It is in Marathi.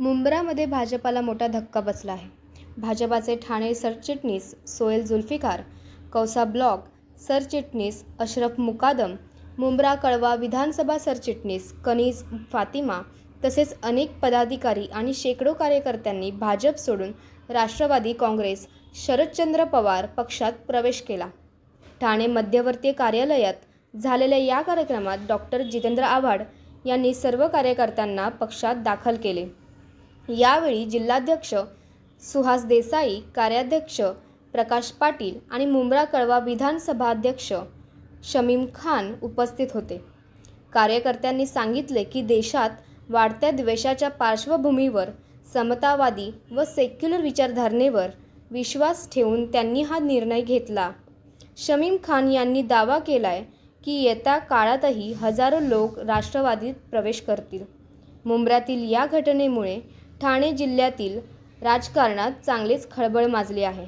मुंब्रामध्ये भाजपाला मोठा धक्का बसला आहे. भाजपाचे ठाणे सरचिटणीस सोहेल जुल्फिकार कौसा ब्लॉक सरचिटणीस अशरफ मुकादम मुंब्रा कळवा विधानसभा सरचिटणीस कनीज फातिमा तसेच अनेक पदाधिकारी आणि शेकडो कार्यकर्त्यांनी भाजप सोडून राष्ट्रवादी काँग्रेस शरदचंद्र पवार पक्षात प्रवेश केला. ठाणे मध्यवर्ती कार्यालयात झालेल्या या कार्यक्रमात डॉक्टर जितेंद्र आव्हाड यांनी सर्व कार्यकर्त्यांना पक्षात दाखल केले. यावेळी जिल्हाध्यक्ष सुहास देसाई कार्याध्यक्ष प्रकाश पाटील आणि मुंब्रा कळवा विधानसभा अध्यक्ष शमीम खान उपस्थित होते. कार्यकर्त्यांनी सांगितले की देशात वाढत्या द्वेषाच्या पार्श्वभूमीवर समतावादी व सेक्युलर विचारधारणेवर विश्वास ठेवून त्यांनी हा निर्णय घेतला. शमीम खान यांनी दावा केलाय की येत्या काळातही हजारो लोक राष्ट्रवादीत प्रवेश करतील. मुंब्र्यातील या घटनेमुळे ठाणे जिल्ह्यातील राजकारणात चांगलेच खळबळ माजली आहे.